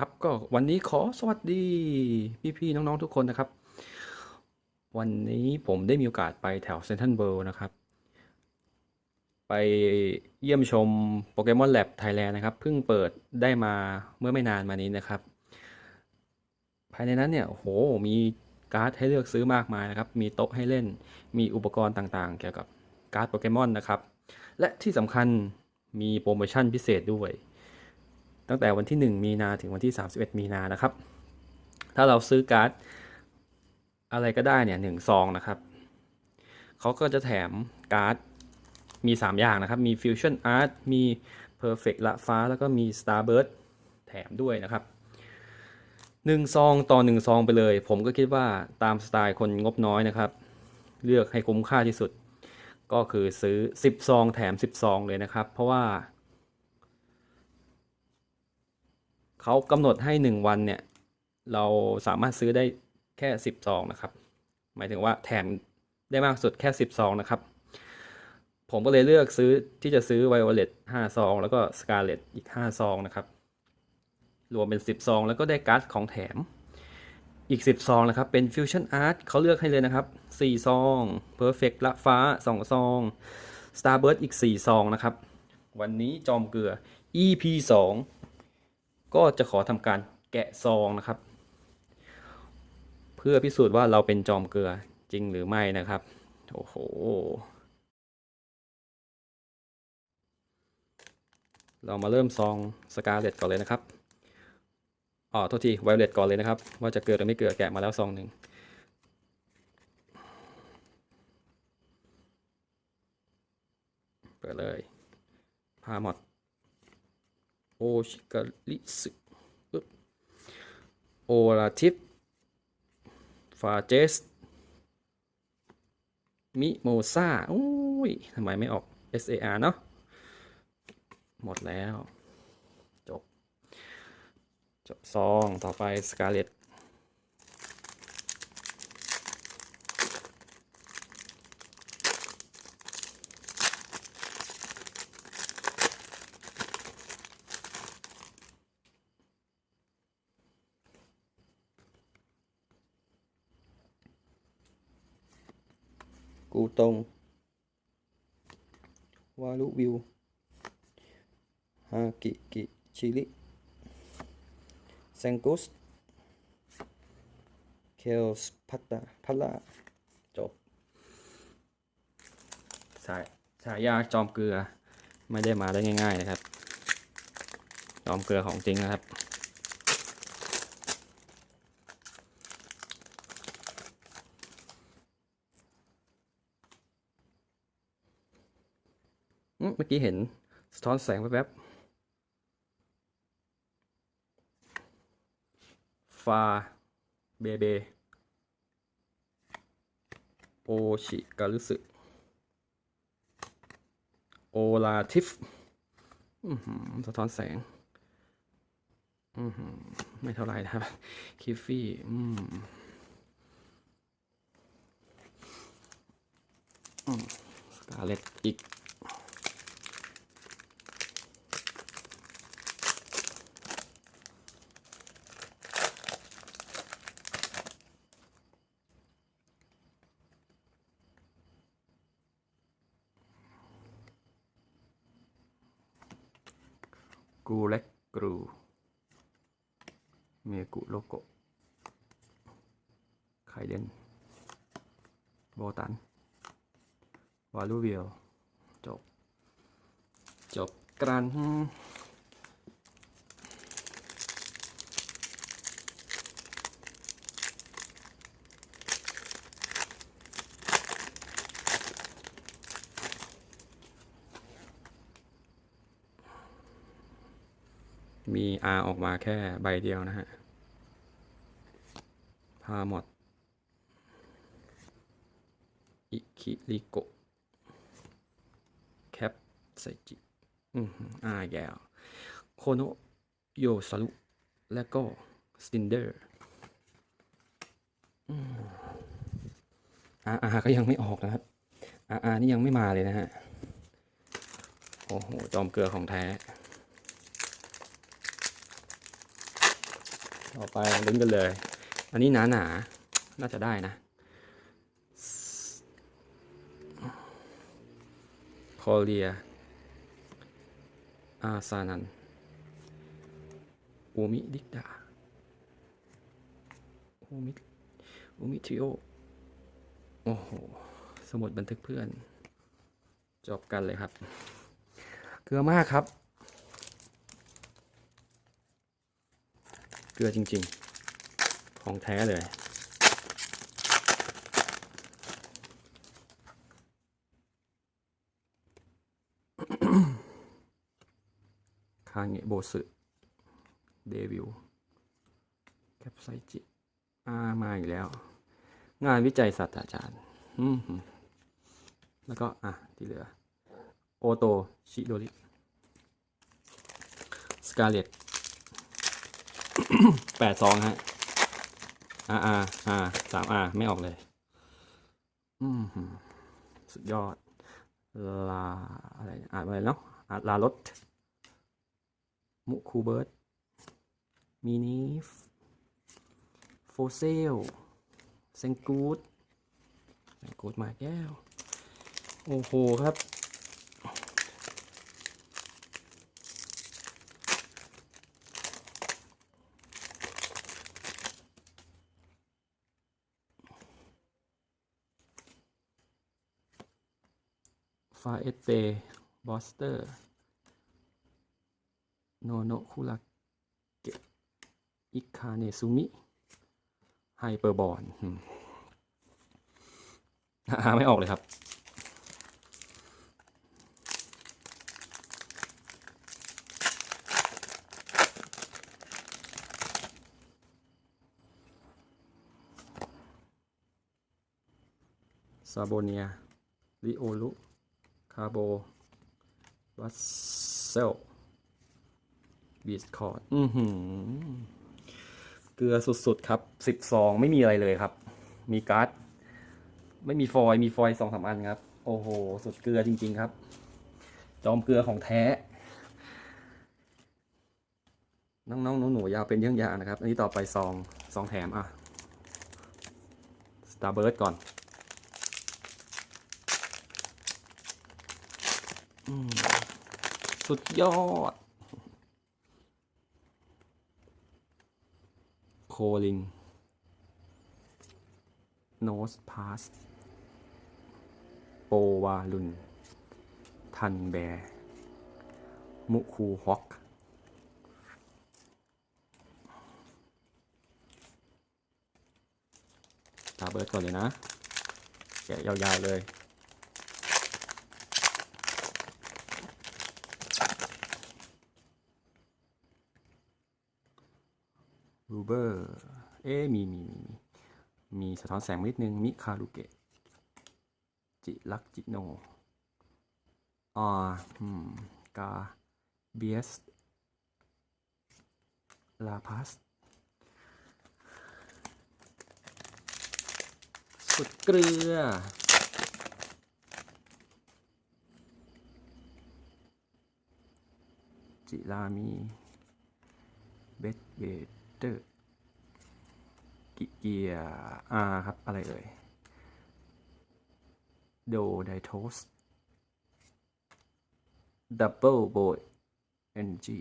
ครับก็วันนี้ขอสวัสดีพี่ๆน้องๆทุกคนนะครับ วันนี้ผมได้มีโอกาสไปแถวเซนทรัลเวิลด์นะครับ ไปเยี่ยมชมโปเกมอนแลบไทยแลนด์นะครับ เพิ่งเปิดได้มาเมื่อไม่นานมานี้นะครับ ภายในนั้นเนี่ยโหมีการ์ดให้เลือกซื้อมากมายนะครับ มีโต๊ะให้เล่นมีอุปกรณ์ต่างๆ เกี่ยวกับการ์ดโปเกมอนนะครับ และที่สำคัญมีโปรโมชั่นพิเศษด้วย ตั้งแต่วันที่ 1 มีนาถึงวันที่ 31 มีนานะครับ ถ้าเราซื้อการ์ดอะไรก็ได้เนี่ยหนึ่งซองนะครับเขาก็จะแถมการ์ดมี 3 อย่างนะครับ มี Fusion Art มี Perfect ละฟ้า แล้วก็มี Starburst แถมด้วยนะครับ1ซองต่อ1ซองไปเลย ผมก็คิดว่าตามสไตล์คนงบน้อยนะครับ เลือกให้คุ้มค่าที่สุด ก็คือซื้อ 10 ซองแถม 10 ซองเลยนะครับ เพราะว่า เขากำหนดให้ 1 วันเนี่ย เราสามารถซื้อได้แค่ 10ซองนะครับ หมายถึงว่าแถมได้มากสุดแค่ 10ซองนะครับ ผมก็เลยเลือกซื้อที่จะซื้อไวโอเลต5ซอง แล้วก็สกาเลตอีก 5 ซองนะครับ รวมเป็น 10 ซอง แล้วก็ได้การ์ดของแถมอีก 10 ซองนะครับ เป็น Fusion Art เขาเลือกให้เลยนะครับ 4 ซอง Perfect ละฟ้า 2 ซอง Starburst อีก 4 ซองนะครับ วันนี้จอมเกลือ EP 2 ก็จะขอทำการแกะซองนะครับ เพื่อพิสูจน์ว่าเราเป็นจอมเกลือจริงหรือไม่นะครับ โอ้โห เรามาเริ่มซองสกาเลตก่อนเลยนะครับอ๋อโทษทีไวเลตก่อนเลยนะครับ ว่าจะเกลือหรือไม่เกลือแกะมาแล้วซองหนึ่งเปิดเลยพาหมด โอชิกาลิสึปึ๊บโอลาทิฟฟาเจส มิโมซาอุ้ยทำไมไม่ออก SAR เนาะหมดแล้ว จบ จบซอง ต่อไปสกาเลต กูตงวาลุวิวฮากิกิชิลิแซงกุสเคลสพัตตาพัลลาจบสายฉายาจอมเกลือไม่ได้มาได้ง่าย ๆ นะครับ จอมเกลือของจริงนะครับ มื่อกี้เห็นสะท้อนแสงแวบๆฟาเบเบโอชิการุสึโอลาทิฟสะท้อนแสงไม่เท่าไหร่นะครับ คิฟฟี่สกาเลตอีก กูเล็กกรูเมกุโลโกไคเดนโบตัน วาลูเวียลจบ จบกรัน R ออกมาแค่ใบเดียวนะฮะพาหมดอิคิริโกะแคปไซจิอืมอ่าแย่โคโนโยซารุและก็สตินเดอร์อาอาก็ยังไม่ออกนะครับอาอานี่ยังไม่มาเลยนะฮะ โอ้โห จอมเกลือของแท้ ต่อไปลุ้นกันเลย อันนี้หนาหนาน่าจะได้นะ คอเรีย อาซานันอูมิดิกดาอูมิอูมิทิโอ โอ้โห สมุดบันทึกเพื่อน จบกันเลยครับ เกลือมากครับ เกลือจริงๆ ของแท้เลย คาเงะโบสึเดวิลแคปไซจิอามาอีกแล้ว งานวิจัยศาสตราจารย์แล้วก็ อะ ที่เหลือ โอโต ชิโดริสกาเลต แปดสองฮะอ่าอ่าอ่าสามอ่าไม่ออกเลย อืมสุดยอด ลา อะไรเนี่ยอ่านอะไรเนาะอ่าลารถมุคูเบิร์ตมินิโฟเซลเซงกูดเซงกูดมาแก้ว โอ้โหครับาเอเตบอสเตอร์ โนโนคุระเกะอิคาเนซุมิ ไฮเปอร์บอลหาไม่ออกเลยครับซาโบเนีย ลิโอลุ คาร์โบวัสเซลบีสคอร์ดอือหือ เกลือสุดๆครับสิบซองไม่มีอะไรเลยครับ มีการ์ด ไม่มีฟอยมีฟอยสองสามอันครับ โอ้โห สุดเกลือจริง ๆ ครับ จอมเกลือของแท้ น้องๆหนูๆยาวเป็นเยี่ยงยานะครับ อันนี้ต่อไปซองซองแถมอะสตาร์เบิร์ดก่อน อืม สุดยอด โคลิง โนสพาส โปวาลุน ทันแบร์มุคูฮอก ตาเบิร์ดก่อนเลยนะ แกะยาวๆเลย เบอร์เอ๊มีมีมีมีมีสะท้อนแสงนิดนึง มิคารุเกะ จิลักจิโนอ่าอืมกาเบียสลาพัสสุดเกลือ จิรามี เบสเบเตอร์ เกียอาครับ อะไรเอ่ยโดไดโทสดับเบิลโบยเอ็นจี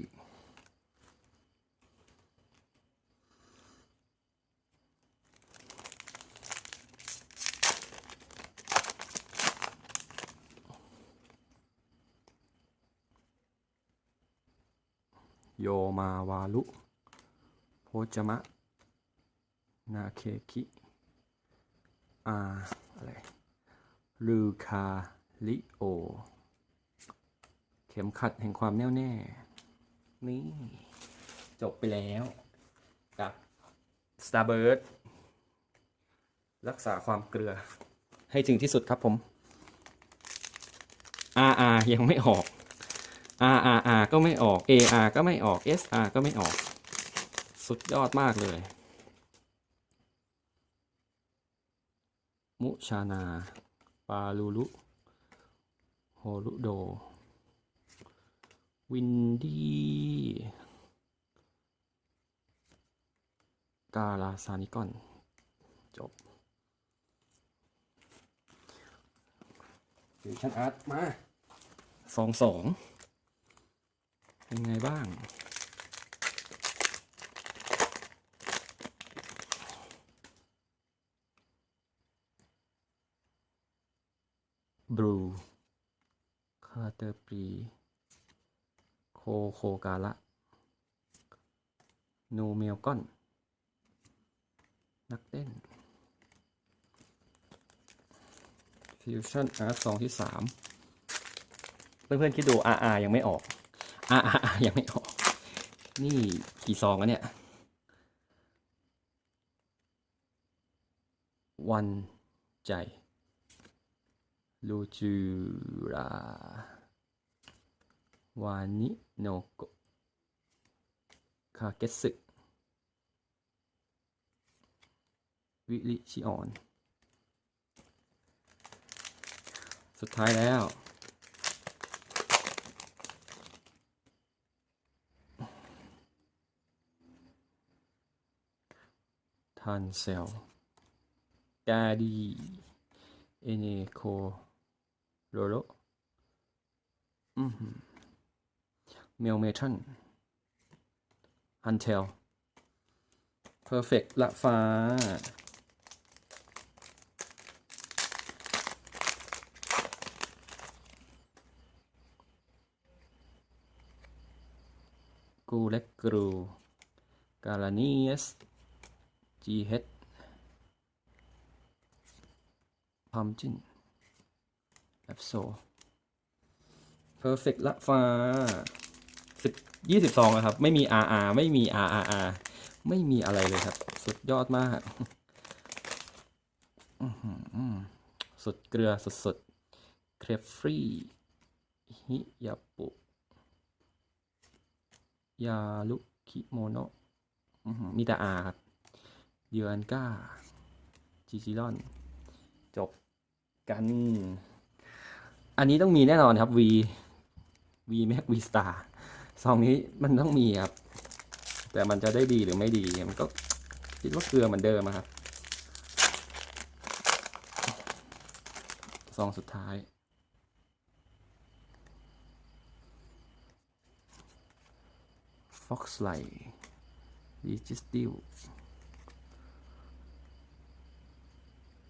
โยมาวาลุโพจมะ นาเคคิอาอะไรลูคาลิโอ เข็มขัดแห่งความแน่วแน่ นี่ จบไปแล้วกับ Starbird รักษาความเกลือ ให้ถึงที่สุดครับผม RR ยังไม่ออก RRR ก็ไม่ออก AR ก็ไม่ออก SR ก็ไม่ออก สุดยอดมากเลย มุชานา ปาลูลุ โฮลุโด วินดี้กาลาซานิกอน จบฟิวชั่นอาร์ตมาสองสอง เป็นไงบ้าง บลูคาเตอร์ปรีโคโคกาละนูเมลกอน นักเต้นฟิวชั่นอาร์ตซองที่สามเพื่อนๆคิดดู RR ยังไม่ออก RR ยังไม่ออก นี่กี่ซองแล้วเนี่ย วันใจ ลูจูราวานิโนโกคาเกสึวิริชิออน สุดท้ายแล้ว ทันเซลกาดี เอเนโค โรโรอืมเมลเมทันฮันเทลเพอร์เฟกละฟ้า กูเล็กกรูกาลานีเอสจีเฮดพัมจิน แอปโซเพอร์เฟกละฟ้าสิบยี่สิบสองครับ ไม่มี RR ไม่มี RRR ไม่มีอะไรเลยครับ สุดยอดมากสุดเกลือสุดๆเครฟฟรีฮิยาปุยาลุคิโมโนะมีแต่อาครับเดือนก้าจิจิรอน จบกัน อันนี้ต้องมีแน่นอนครับ V V Max V Star ซองนี้มันต้องมีครับ แต่มันจะได้ดีหรือไม่ดีมันก็คิดว่าเกลือเหมือนเดิมครับซองสุดท้าย Foxlight Digestive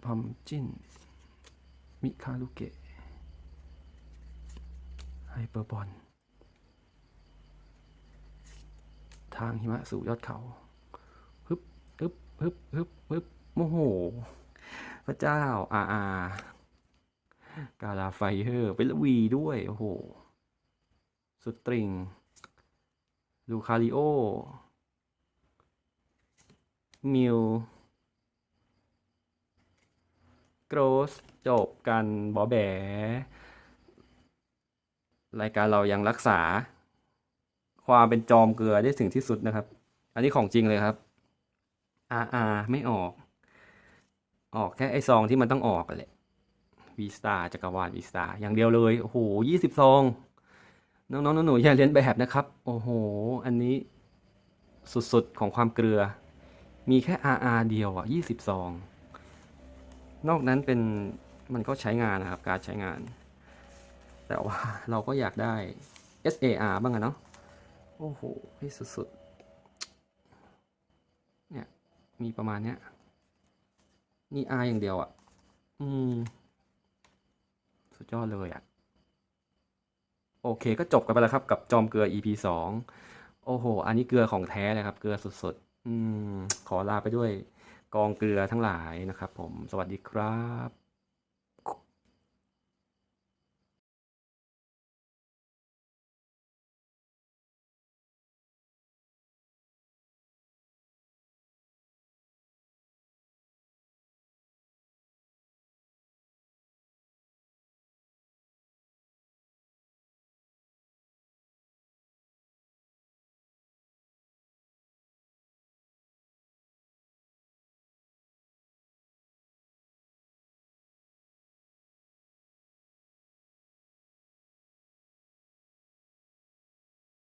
พัมจินมิคาลุเกะ ไฮเปอร์บอลทางหิมะสู่ยอดเขาฮึบฮึบฮึบฮึบฮึบโมโห พระเจ้าอาอากาลาไฟเฮอร์เป็นวีด้วย โอ้โห สุดตริง ลูคาริโอ มิวโกรสจบกันบอแบ รายการเรายังรักษา ความเป็นจอมเกลือได้ถึงที่สุดนะครับ อันนี้ของจริงเลยครับ RR ไม่ออก ออกแค่ไอซองที่มันต้องออกแหละ V Star จักรวาล V Star อย่างเดียวเลย โอ้โหยี่สิบซอง น้องๆหนูๆอย่าเรียนแบบนะครับ โอ้โห อันนี้สุดๆ ของความเกลือ มีแค่ RR เดียวอะ20ซอง นอกนั้นเป็นมันก็ใช้งานนะครับ การใช้งาน แต่ว่าเราก็อยากได้ SAR บ้างอะเนาะ โอ้โหให้สุดๆ เนี่ย มีประมาณเนี้ย นี่ R อย่างเดียวอะอืม สุดยอดเลยอะโอเคก็จบกันไปแล้วครับ กับจอมเกลือ EP สองโอ้โห อันนี้เกลือของแท้เลยครับ เกลือสดๆ อืม ขอลาไปด้วยกองเกลือทั้งหลายนะครับผม สวัสดีครับ